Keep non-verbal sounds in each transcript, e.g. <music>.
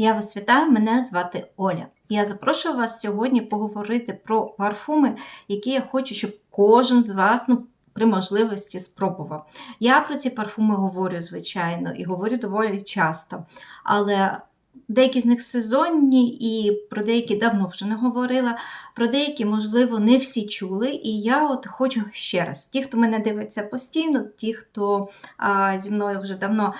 Я вас вітаю, мене звати Оля. Я запрошую вас сьогодні поговорити про парфуми, які я хочу, щоб кожен з вас ну, при можливості спробував. Я про ці парфуми говорю, звичайно, і говорю доволі часто. Але деякі з них сезонні, і про деякі давно вже не говорила. Про деякі, можливо, не всі чули. І я от хочу ще раз: ті, хто мене дивиться постійно, ті, хто а, зі мною вже давно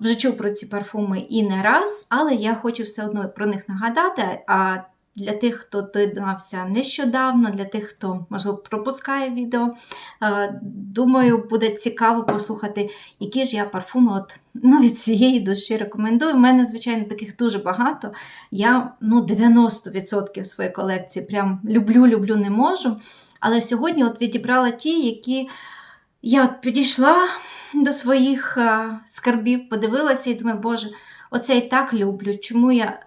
вже чув про ці парфуми і не раз, але я хочу все одно про них нагадати. А для тих, хто доєднався нещодавно, для тих, хто, можливо, пропускає відео, е, думаю, буде цікаво послухати, які ж я парфуми от, ну, від цієї душі рекомендую. У мене, звичайно, таких дуже багато. Я ну, 90% своєї колекції прям люблю, люблю, не можу. Але сьогодні от відібрала ті, які я от підійшла до своїх скарбів, подивилася і думаю, Боже, оце і так люблю. Чому я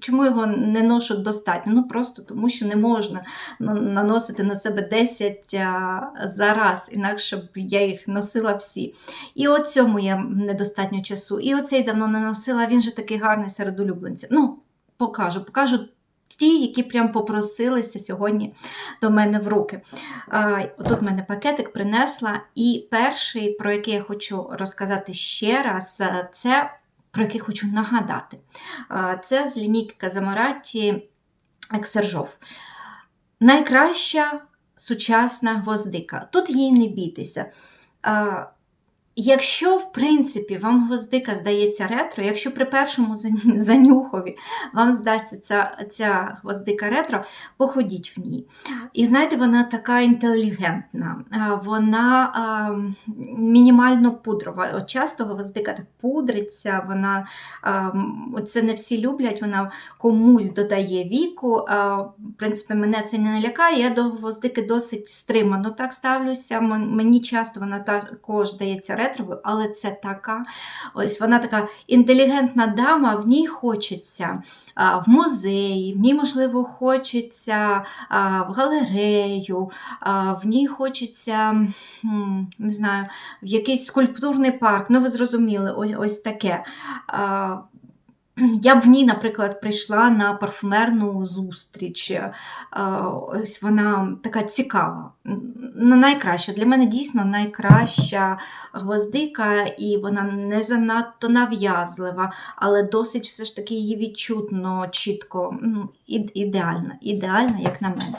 чому його не ношу достатньо? Ну просто тому, що не можна наносити на себе 10 за раз, інакше б я їх носила всі. І от цьому я недостатньо часу. І оцей давно не носила, він же такий гарний серед улюбленців. Ну, покажу, покажу ті, які прям попросилися сьогодні до мене в руки. Тут в мене пакетик принесла. І перший, про який я хочу розказати ще раз, е, це про який хочу нагадати. Це з лінійки Замараті Ексержов. Найкраща сучасна гвоздика. Тут її не бійтеся. Якщо, в принципі, вам гвоздика здається ретро, якщо при першому <laughs> занюхові вам здасться ця ця гвоздика ретро, походіть в ній. І знаєте, вона така інтелігентна, вона а, мінімально пудрова. От Часто гвоздика так пудриться, вона, а, це не всі люблять, вона комусь додає віку. А, В принципі, мене це не налякає. Я до гвоздики досить стримано так ставлюся. Мені часто вона також здається ретровою, але це така ось вона така інтелігентна дама, в ній хочеться в музеї, в ній, можливо, хочеться в галерею, в ній хочеться, не знаю, в якийсь скульптурний парк. Ну, ви зрозуміли, ось ось таке. <clears throat> Я б в ній, наприклад, прийшла на парфумерну зустріч. Е, ось вона така цікава. Найкраща. Для мене дійсно найкраща гвоздика, і вона не занадто нав'язлива, але досить все ж таки її відчутно, чітко, ну, ідеальна, ідеальна, як на мене.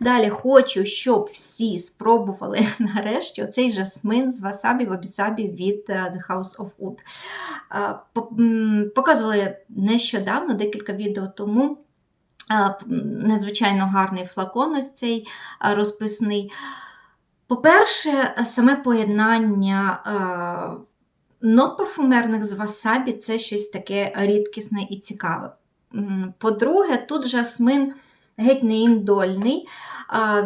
Далі хочу, щоб всі спробували <laughs> нарешті оцей жасмин з васабі в від е, The House of Wood. Показувала я нещодавно, декілька відео тому. Незвичайно гарний флакон ось цей розписний. По-перше, саме поєднання нот парфумерних з васабі це щось таке рідкісне і цікаве. По-друге, тут жасмин геть не індольний,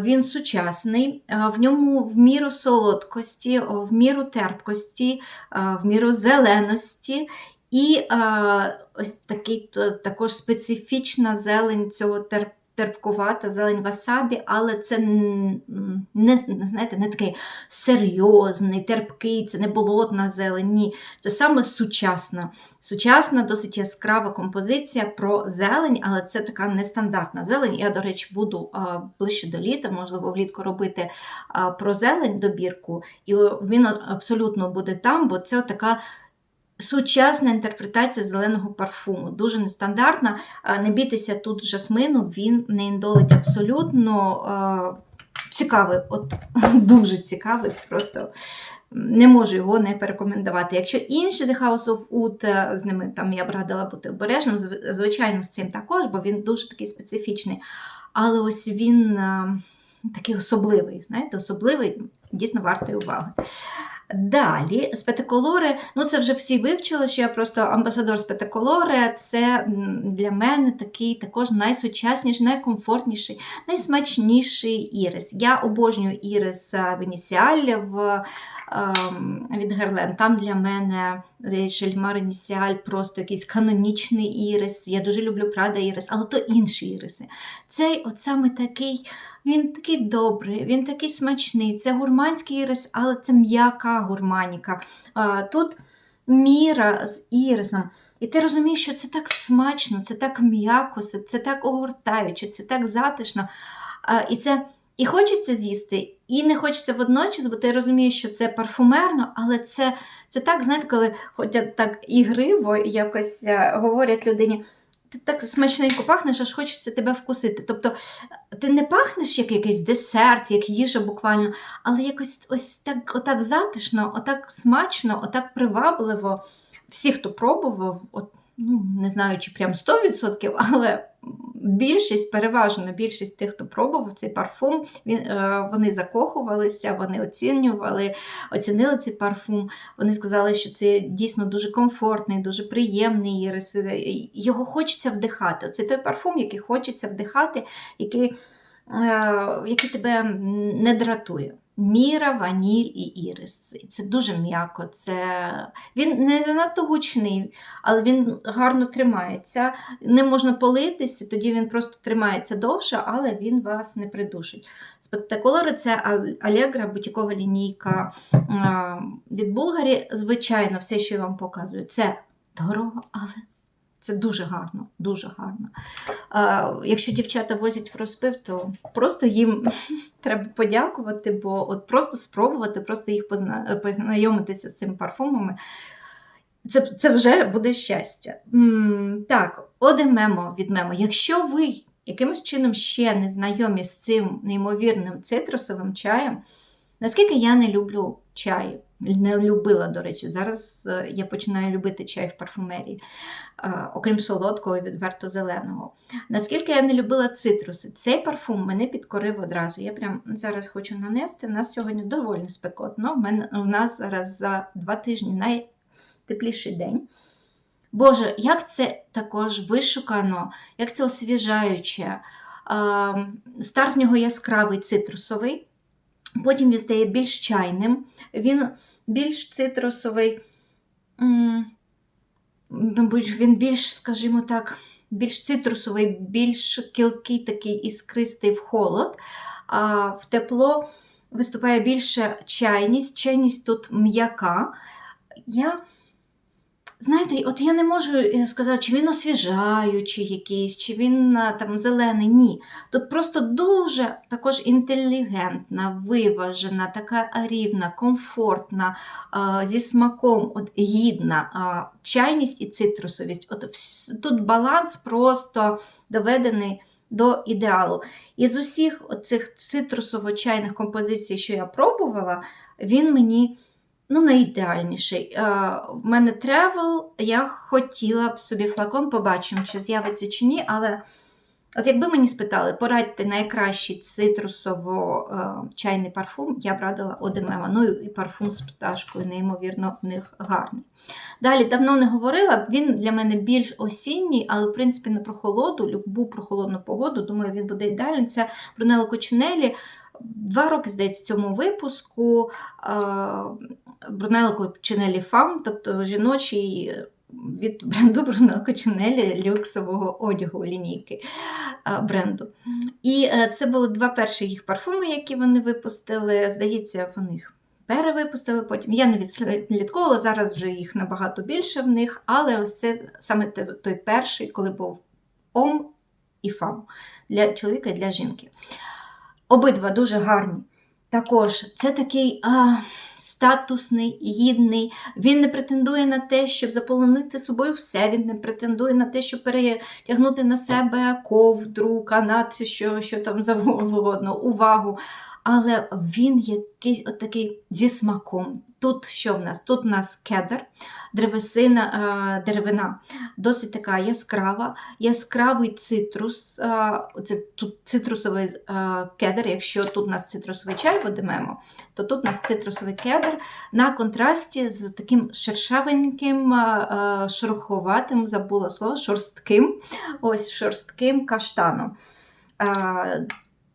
він сучасний, в ньому в міру солодкості, в міру терпкості, в міру зеленості. І ось такий також специфічна зелень цього терпкості терпкувата зелень васабі, але це не знаєте, не такий серйозний, терпкий, це не болотна зелень. Ні, це саме сучасна. Сучасна, досить яскрава композиція про зелень, але це така нестандартна зелень. Я, до речі, буду ближче до літа, можливо, влітку робити про зелень добірку, і він абсолютно буде там, бо це така Сучасна інтерпретація зеленого парфуму, дуже нестандартна. Не бійтеся тут жасмину, він не індолить абсолютно цікавий, от <laughs> дуже цікавий, просто не можу його не порекомендувати. Якщо інші The House of Wood, е, з ними там я б радила бути обережним, звичайно, з цим також, бо він дуже такий специфічний. Але ось він такий особливий, знаєте, особливий, дійсно вартий уваги. Далі, спетиколори, ну це вже всі вивчили, що я просто амбасадор спетиколори, це для мене такий також найсучасніший, найкомфортніший, найсмачніший ірис. Я обожнюю ірис Венісіаль в Ем, від Герлен. Там для мене Шельмар Інісіаль просто якийсь канонічний ірис. Я дуже люблю Прада Ірис, але то інші іриси. Цей от саме такий, він такий добрий, він такий смачний. Це гурманський ірис, але це м'яка гурманіка. Тут міра з ірисом. І ти розумієш, що це так смачно, це так м'яко, це, так огортаюче, це так затишно. І це і хочеться з'їсти, і не хочеться водночас, бо ти розумієш, що це парфумерно, але це це так, знаєте, коли ходять так ігриво якось е, говорять людині. Ти так смачненько пахнеш, аж хочеться тебе вкусити. Тобто ти не пахнеш як якийсь десерт, як їжа буквально, але якось ось так отак затишно, отак смачно, отак привабливо. Всі, хто пробував, от, ну, не знаю, чи прям 100%, але більшість, переважно більшість тих, хто пробував цей парфум, він, е, вони закохувалися, вони оцінювали, оцінили цей парфум. Вони сказали, що це дійсно дуже комфортний, дуже приємний. Його хочеться вдихати. Це той парфум, який хочеться вдихати, який, е, який тебе не дратує. Міра, ваніль і ірис. Це дуже м'яко. Це... Він не занадто гучний, але він гарно тримається. Не можна политися, тоді він просто тримається довше, але він вас не придушить. Спектакулари це Allegro, бутікова лінійка від Булгарі. Звичайно, все, що я вам показую, це дорого, але це дуже гарно, дуже гарно. А, Якщо дівчата возять в розпив, то просто їм <laughs> треба подякувати, бо от просто спробувати, просто їх позна... познайомитися з цими парфумами. Це це вже буде щастя. М так, одемемо від мемо. Якщо ви якимось чином ще не знайомі з цим неймовірним цитрусовим чаєм, наскільки я не люблю чай, не любила, до речі, зараз е, я починаю любити чай в парфумерії, е, окрім солодкого і відверто зеленого. Наскільки я не любила цитруси, цей парфум мене підкорив одразу. Я прям зараз хочу нанести. У нас сьогодні доволі спекотно. У, нас зараз за два тижні найтепліший день. Боже, як це також вишукано, як це освіжаюче. Старт в нього яскравий цитрусовий. Потім він стає більш чайним, він більш цитрусовий, він більш, скажімо так, більш цитрусовий, більш кілкий такий іскристий в холод, а в тепло виступає більше чайність. Чайність тут м'яка. Я Знаєте, от я не можу е, сказати, чи він освіжаючий якийсь, чи він там зелений. Ні. Тут просто дуже також інтелігентна, виважена, така рівна, комфортна, зі смаком, от гідна чайність і цитрусовість. От Тут баланс просто доведений до ідеалу. І з усіх цих цитрусово-чайних композицій, що я пробувала, він мені ну, найідеальніший. Е, в мене тревел, я хотіла б собі флакон, побачимо, чи з'явиться чи ні, але от якби мені спитали, порадьте найкращий цитрусово-чайний е, парфум, я б радила Одемема. Ну і парфум з пташкою, неймовірно, в них гарний. Далі давно не говорила, він для мене більш осінній, але в принципі на прохолоду, любу прохолодну погоду, думаю, він буде ідеальним. Це Брунелло Кочинелі. Два роки, здається, цьому випуску Брунелло Кочинелі Фам, тобто жіночий від <laughs> бренду Брунелло Кочинелі люксового одягу лінійки бренду. І е, це були два перші їх парфуми, які вони випустили. Здається, в них перевипустили потім. Я не відслідковувала, зараз вже їх набагато більше в них, але ось це саме той перший, коли був Ом і Фам для чоловіка і для жінки. Обидва дуже гарні. Також це такий а, статусний, гідний. Він не претендує на те, щоб заполонити собою все. Він не претендує на те, щоб перетягнути на себе ковдру, канат, що що там завгодно, увагу. Але він якийсь отакий зі смаком. Тут що в нас? Тут у нас кедр, древесина, е, деревина, досить така яскрава, яскравий цитрус, е, це тут цитрусовий е, кедр. Якщо тут у нас цитрусовий чай водимемо, то тут у нас цитрусовий кедр на контрасті з таким шершавеньким, шероховатим, забула слово, шорстким, ось шорстким каштаном.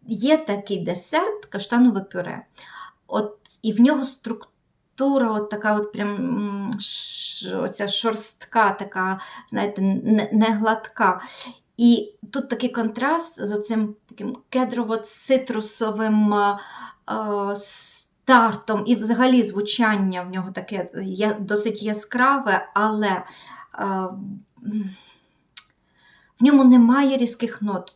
Є такий десерт каштанове пюре. От, І в нього структура от така от прям оця шорстка, така, знаєте, не, гладка. І тут такий контраст з оцим таким кедрово-цитрусовим тартом, і взагалі звучання в нього таке досить яскраве, але в ньому немає різких нот.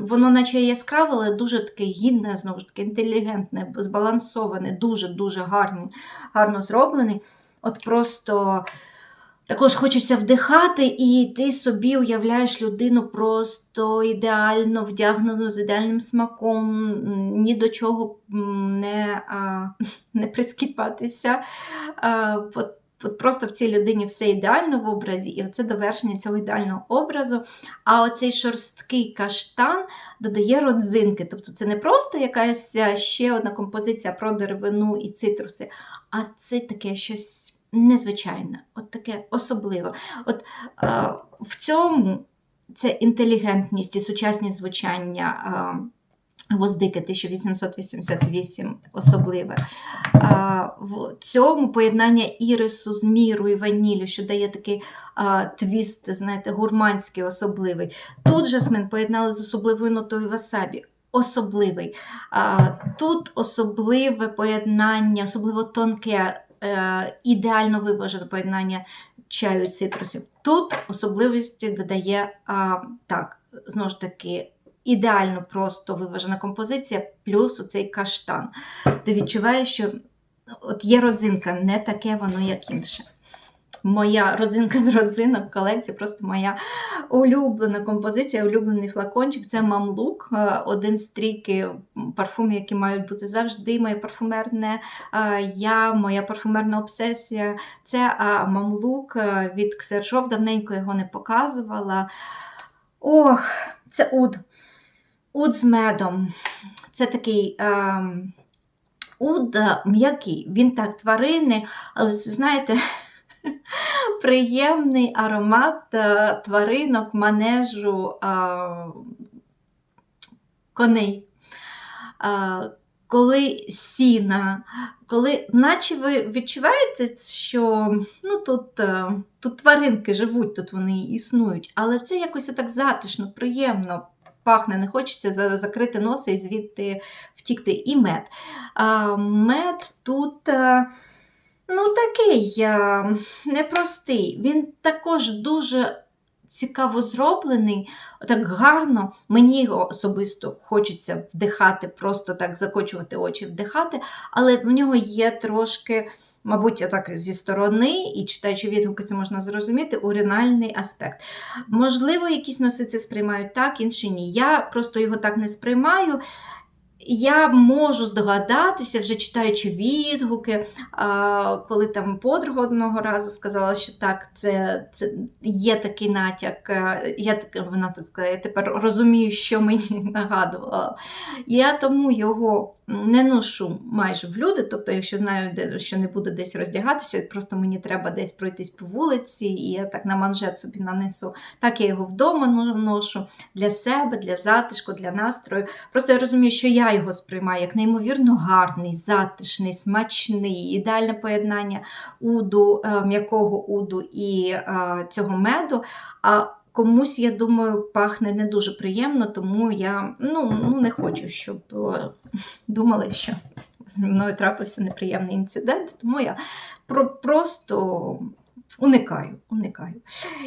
Воно наче яскраве, але дуже таке гідне, знову ж таки, інтелігентне, збалансоване, дуже-дуже гарні, гарно зроблений. От просто також хочеться вдихати, і ти собі уявляєш людину просто ідеально вдягнену з ідеальним смаком, ні до чого не, а, <laughs> не прискіпатися. А, от, просто в цій людині все ідеально в образі, і це довершення цього ідеального образу. А оцей шорсткий каштан додає родзинки. Тобто це не просто якась ще одна композиція про деревину і цитруси, а це таке щось незвичайне, от таке особливе. От а, в цьому це інтелігентність і сучасні звучання. А, Гвоздики 1888 особливе. А, в цьому поєднання ірису з міру і ванілю, що дає такий а, твіст, знаєте, гурманський особливий. Тут жасмин поєднали з особливою нотою васабі. Особливий. А, тут особливе поєднання, особливо тонке, е, ідеально виважене поєднання чаю і цитрусів. Тут особливості додає а, так, знову ж таки, ідеально просто виважена композиція, плюс оцей каштан. Ти відчуваєш, що от є родзинка, не таке воно, як інше. Моя родзинка з родзинок колекції, просто моя улюблена композиція, улюблений флакончик це мамлук, е, один з трійки парфумів, які мають бути завжди. Моє парфумерне е, я, моя парфумерна обсесія. Це мамлук е, від Ксержов, давненько його не показувала. Ох, це уд. Уд з медом. Це такий. ем, Уд е, м'який, він так тваринний, але знаєте, <laughs> приємний аромат е, тваринок, манежу, е, коней. Е, Коли сіна, коли, наче ви відчуваєте, що ну, тут, е, тут тваринки живуть, тут вони існують, але це якось так затишно, приємно пахне, не хочеться закрити носа і звідти втікти. І мед. Мед тут. е, Ну, такий е, непростий. Він також дуже цікаво зроблений, так гарно. Мені його особисто хочеться вдихати, просто так закочувати очі, вдихати, але в нього є трошки, мабуть, так зі сторони, і читаючи відгуки, це можна зрозуміти, оригінальний аспект. Можливо, якісь носиці сприймають так, інші ні. Я просто його так не сприймаю. Я можу здогадатися, вже читаючи відгуки, коли там подруга одного разу сказала, що так, це, це є такий натяк. е, Я вона так я тепер розумію, що мені <laughs> нагадувало. Я тому його не ношу майже в люди, тобто, якщо знаю, що не буду десь роздягатися, просто мені треба десь пройтись по вулиці, і я так на манжет собі нанесу. Так я його вдома ношу для себе, для затишку, для настрою. Просто я розумію, що я його сприймаю як неймовірно гарний, затишний, смачний, ідеальне поєднання уду, е, м'якого уду і е, цього меду. А комусь, я думаю, пахне не дуже приємно, тому я ну, ну, не хочу, щоб е, думали, що зі мною трапився неприємний інцидент, тому я про, просто. Уникаю, уникаю.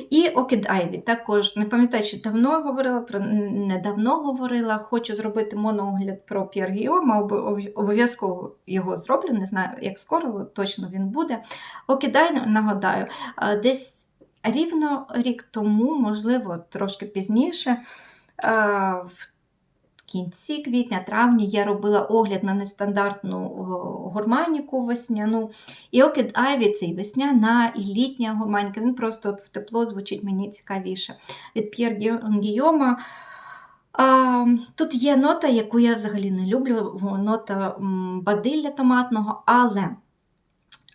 І Окід Айві також не пам'ятаю, чи давно говорила про недавно говорила. Хочу зробити моноогляд про П'єр Гіома. Обов'язково його зроблю. Не знаю, як скоро, але точно він буде. Окід Айві, нагадаю, десь рівно рік тому, можливо, трошки пізніше. В кінці квітня, травні я робила огляд на нестандартну гурманіку весняну. І Окід Айві цей весняна і літня гурманіка. Він просто от в тепло звучить мені цікавіше. Від П'єр Гі- Гійома. А, тут є нота, яку я взагалі не люблю, нота бадилля томатного, але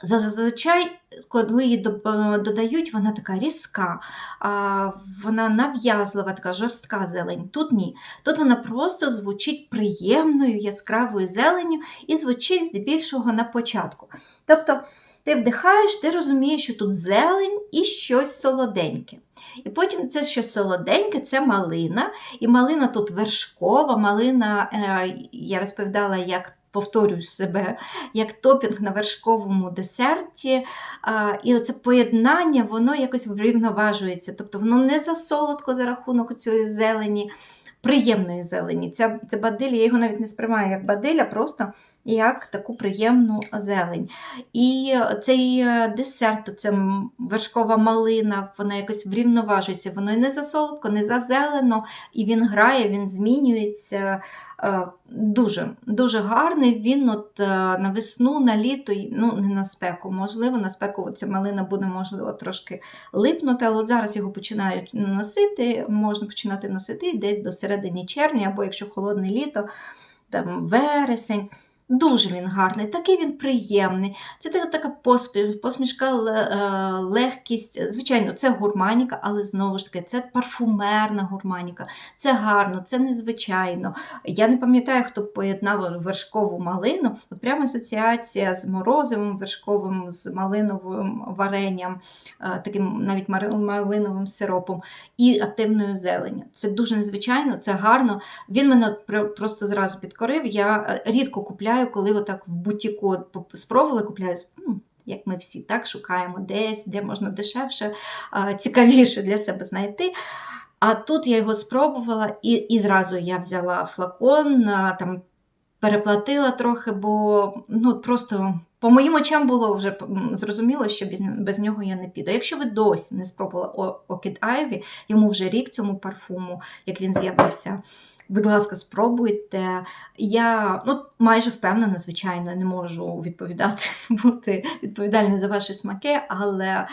зазвичай, коли її додають, вона така різка, вона нав'язлива, така жорстка зелень. Тут ні. Тут вона просто звучить приємною яскравою зеленню і звучить здебільшого на початку. Тобто ти вдихаєш, ти розумієш, що тут зелень і щось солоденьке. І потім це щось солоденьке, це малина. І малина тут вершкова, малина, е, я розповідала, як повторюю себе, як топінг на вершковому десерті. І оце поєднання, воно якось врівноважується. Тобто воно не засолодко за рахунок цієї зелені, приємної зелені. Ця, ця бадиль, я його навіть не сприймаю як бадиль, а просто як таку приємну зелень. І цей е, десерт, це вершкова малина, вона якось врівноважується. Воно і не засолодко, не зазелено, і він грає, він змінюється. Е, Дуже дуже гарний. Він от е, на весну, на літо, ну не на спеку, можливо, на спеку ця малина буде, можливо, трошки липнути, але от зараз його починають носити, можна починати носити десь до середини червня, або якщо холодне літо, там вересень. Дуже він гарний, такий він приємний. Це така, посмішка, е, легкість. Звичайно, це гурманіка, але знову ж таки, це парфумерна гурманіка. Це гарно, це незвичайно. Я не пам'ятаю, хто поєднав вершкову малину. От прямо асоціація з морозивим вершковим, з малиновим варенням, е, таким навіть малиновим сиропом і активною зеленню. Це дуже незвичайно, це гарно. Він мене просто зразу підкорив. Я е, рідко купляю, коли отак в бутіку спробувала, купляю. ну, Як ми всі так шукаємо десь, де можна дешевше, цікавіше для себе знайти. А тут я його спробувала, і, і зразу я взяла флакон, там переплатила трохи, бо ну, просто по моїм очам було вже зрозуміло, що без, без нього я не піду. Якщо ви досі не спробували О- Orchid Ivy, йому вже рік цьому парфуму, як він з'явився. Будь ласка, спробуйте. Я ну, майже впевнена, звичайно, не можу відповідати, <laughs> бути відповідальною за ваші смаки, але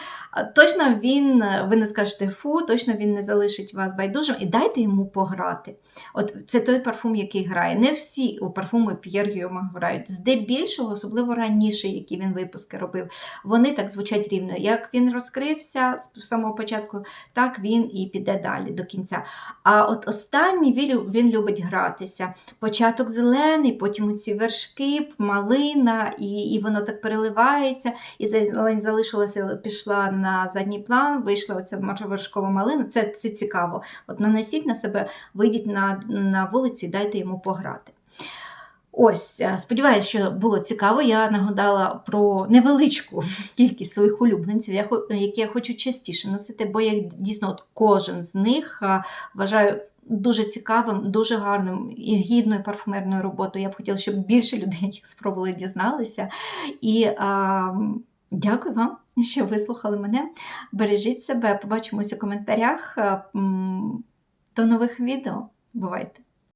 точно він, ви не скажете фу, точно він не залишить вас байдужим і дайте йому пограти. От це той парфум, який грає. Не всі у парфуми П'єр Гіома грають. Здебільшого, особливо раніше, які він випуски робив, вони так звучать рівно. Як він розкрився з самого початку, так він і піде далі до кінця. А от останній він, лю- він любить гратися. Початок зелений, потім ці вершки, малина, і, і воно так переливається, і зелень залишилася, пішла на задній план, вийшла оця вершкова малина. Це, це цікаво. От нанесіть на себе, вийдіть на, на вулиці, дайте йому пограти. Ось, е, сподіваюся, що було цікаво. Я нагадала про невеличку <laughs> кількість своїх улюбленців, які я хочу частіше носити, бо я дійсно от кожен з них вважаю дуже цікавим, дуже гарним і гідною парфумерною роботою. Я б хотіла, щоб більше людей їх спробували дізналися. І а, дякую вам, що вислухали мене. Бережіть себе, побачимося в коментарях. До нових відео. Бувайте!